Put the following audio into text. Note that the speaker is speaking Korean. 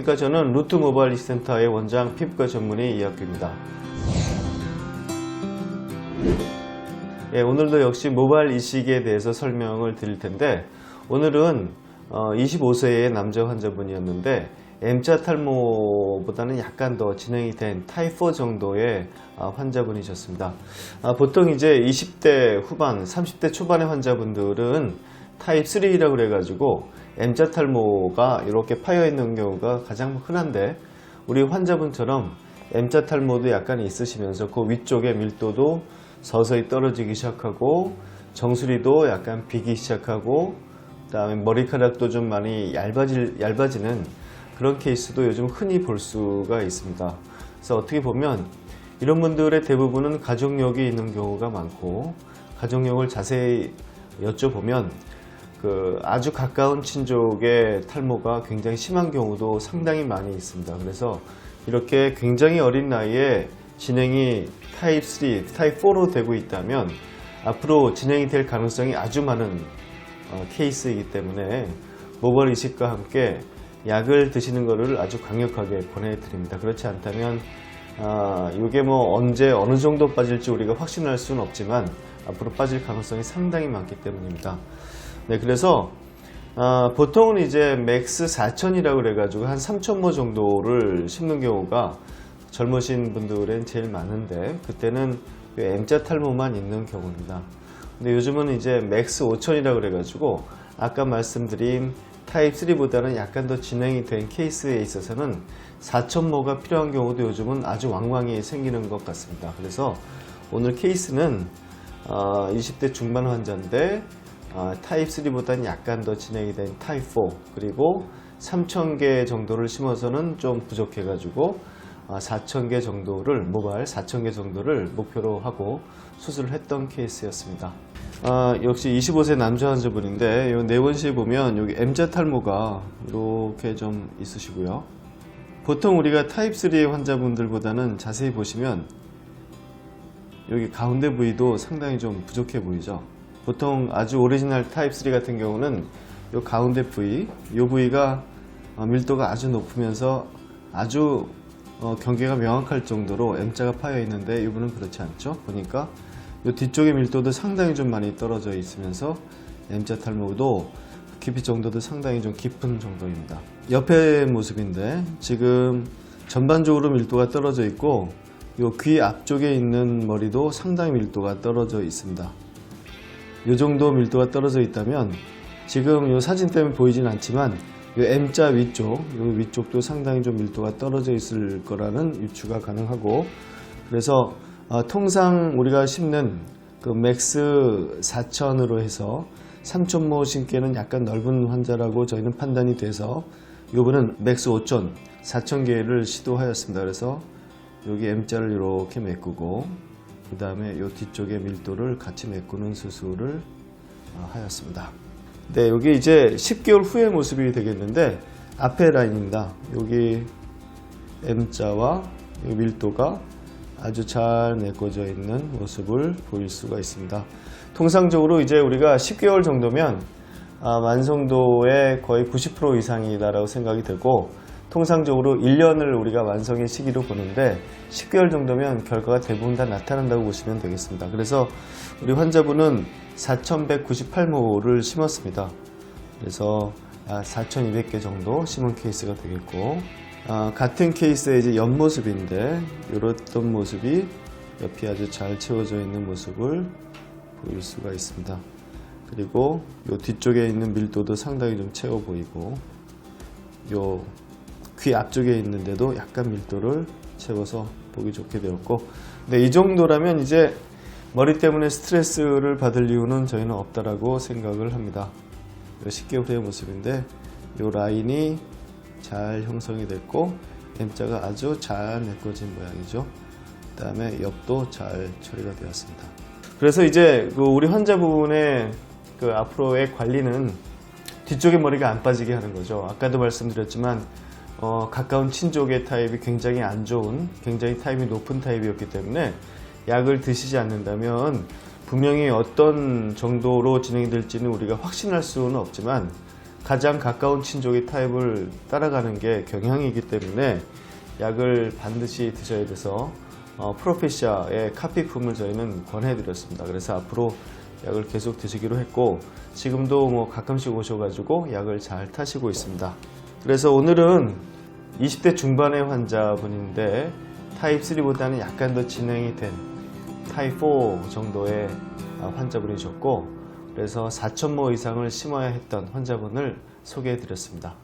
안녕하십니까. 저는 루트 모바일 센터의 원장 피부과 전문의 이학규입니다. 예, 오늘도 역시 모바일 이식에 대해서 설명을 드릴 텐데 오늘은 25세의 남자 환자분이었는데 M자 탈모보다는 약간 더 진행이 된4 정도의 아, 환자분이셨습니다. 아, 보통 이제 20대 후반, 30대 초반의 환자분들은 타입 3라고 그래가지고 M자 탈모가 이렇게 파여 있는 경우가 가장 흔한데 우리 환자분처럼 M자 탈모도 약간 있으시면서 그 위쪽에 밀도도 서서히 떨어지기 시작하고 정수리도 약간 비기 시작하고 그다음에 머리카락도 좀 많이 얇아질, 얇아지는 그런 케이스도 요즘 흔히 볼 수가 있습니다. 그래서 어떻게 보면 이런 분들의 대부분은 가족력이 있는 경우가 많고 가족력을 자세히 여쭤보면 그 아주 가까운 친족의 탈모가 굉장히 심한 경우도 상당히 많이 있습니다. 그래서 이렇게 굉장히 어린 나이에 진행이 타입 3, 타입 4로 되고 있다면 앞으로 진행이 될 가능성이 아주 많은 어, 케이스이기 때문에 모발 이식과 함께 약을 드시는 것을 아주 강력하게 권해드립니다. 그렇지 않다면 아, 이게 뭐 언제 어느 정도 빠질지 우리가 확신할 수는 없지만 앞으로 빠질 가능성이 상당히 많기 때문입니다. 네, 그래서 아, 보통은 이제 맥스 4000이라고 그래가지고 한 3000모 정도를 심는 경우가 젊으신 분들엔 제일 많은데 그때는 이 M자 탈모만 있는 경우입니다. 근데 요즘은 이제 맥스 5000이라고 그래가지고 아까 말씀드린 타입 3보다는 약간 더 진행이 된 케이스에 있어서는 4000모가 필요한 경우도 요즘은 아주 왕왕이 생기는 것 같습니다. 그래서 오늘 케이스는 어, 20대 중반 환자인데 어, 타입 3보다는 약간 더 진행이 된 타입 4 그리고 3000개 정도를 심어서는 좀 부족해가지고 4,000개 정도를 모발 4,000개 정도를 목표로 하고 수술을 했던 케이스였습니다. 아, 역시 25세 남자 환자분인데 이 내원시에 보면 여기 M자 탈모가 이렇게 좀 있으시고요. 보통 우리가 타입 3의 환자분들보다는 자세히 보시면 여기 가운데 부위도 상당히 좀 부족해 보이죠. 보통 아주 오리지널 타입 3 같은 경우는 이 가운데 부위, 이 부위가 어, 밀도가 아주 높으면서 아주 어, 경계가 명확할 정도로 M자가 파여 있는데 이분은 그렇지 않죠. 보니까 이 뒤쪽의 밀도도 상당히 좀 많이 떨어져 있으면서 M자 탈모도 깊이 정도도 상당히 좀 깊은 정도입니다. 옆의 모습인데 지금 전반적으로 밀도가 떨어져 있고 이 귀 앞쪽에 있는 머리도 상당히 밀도가 떨어져 있습니다. 이 정도 밀도가 떨어져 있다면 지금 이 사진 때문에 보이진 않지만 이 M자 위쪽, 이 위쪽도 상당히 좀 밀도가 떨어져 있을 거라는 유추가 가능하고 그래서 어, 통상 우리가 심는 그 맥스 4000으로 해서 3000모 심기에는 약간 넓은 환자라고 저희는 판단이 돼서 이번은 맥스 5000, 4000개를 시도하였습니다. 그래서 여기 M자를 이렇게 메꾸고 그 다음에 이 뒤쪽의 밀도를 같이 메꾸는 수술을 어, 하였습니다. 네, 여기 이제 10개월 후의 모습이 되겠는데 앞에 라인입니다. 여기 M자와 이 밀도가 아주 잘 메꿔져 있는 모습을 보일 수가 있습니다. 통상적으로 이제 우리가 10개월 정도면 아, 완성도의 거의 90% 이상이다라고 생각이 되고 통상적으로 1년을 우리가 완성의 시기로 보는데 10개월 정도면 결과가 대부분 다 나타난다고 보시면 되겠습니다. 그래서 우리 환자분은 4,198모를 심었습니다. 그래서 4,200개 정도 심은 케이스가 되겠고 아, 같은 케이스의 이제 옆모습인데 이렇던 모습이 옆이 아주 잘 채워져 있는 모습을 보일 수가 있습니다. 그리고 이 뒤쪽에 있는 밀도도 상당히 좀 채워 보이고 요 귀 앞쪽에 있는데도 약간 밀도를 채워서 보기 좋게 되었고 근데 이 정도라면 이제 머리 때문에 스트레스를 받을 이유는 저희는 없다라고 생각을 합니다. 10개월 후의 모습인데 이 라인이 잘 형성이 됐고 M자가 아주 잘 메꿔진 모양이죠. 그 다음에 옆도 잘 처리가 되었습니다. 그래서 이제 그 우리 환자분의 그 앞으로의 관리는 뒤쪽의 머리가 안 빠지게 하는 거죠. 아까도 말씀드렸지만 어, 가까운 친족의 타입이 굉장히 안 좋은, 굉장히 타입이 높은 타입이었기 때문에 약을 드시지 않는다면 분명히 어떤 정도로 진행이 될지는 우리가 확신할 수는 없지만 가장 가까운 친족의 타입을 따라가는 게 경향이기 때문에 약을 반드시 드셔야 돼서 어, 프로페시아의 카피품을 저희는 권해드렸습니다. 그래서 앞으로 약을 계속 드시기로 했고 지금도 뭐 가끔씩 오셔가지고 약을 잘 타시고 있습니다. 그래서 오늘은 20대 중반의 환자분인데 타입 3보다는 약간 더 진행이 된 타입 4 정도의 어, 환자분이셨고 그래서 4천모 이상을 심어야 했던 환자분을 소개해 드렸습니다.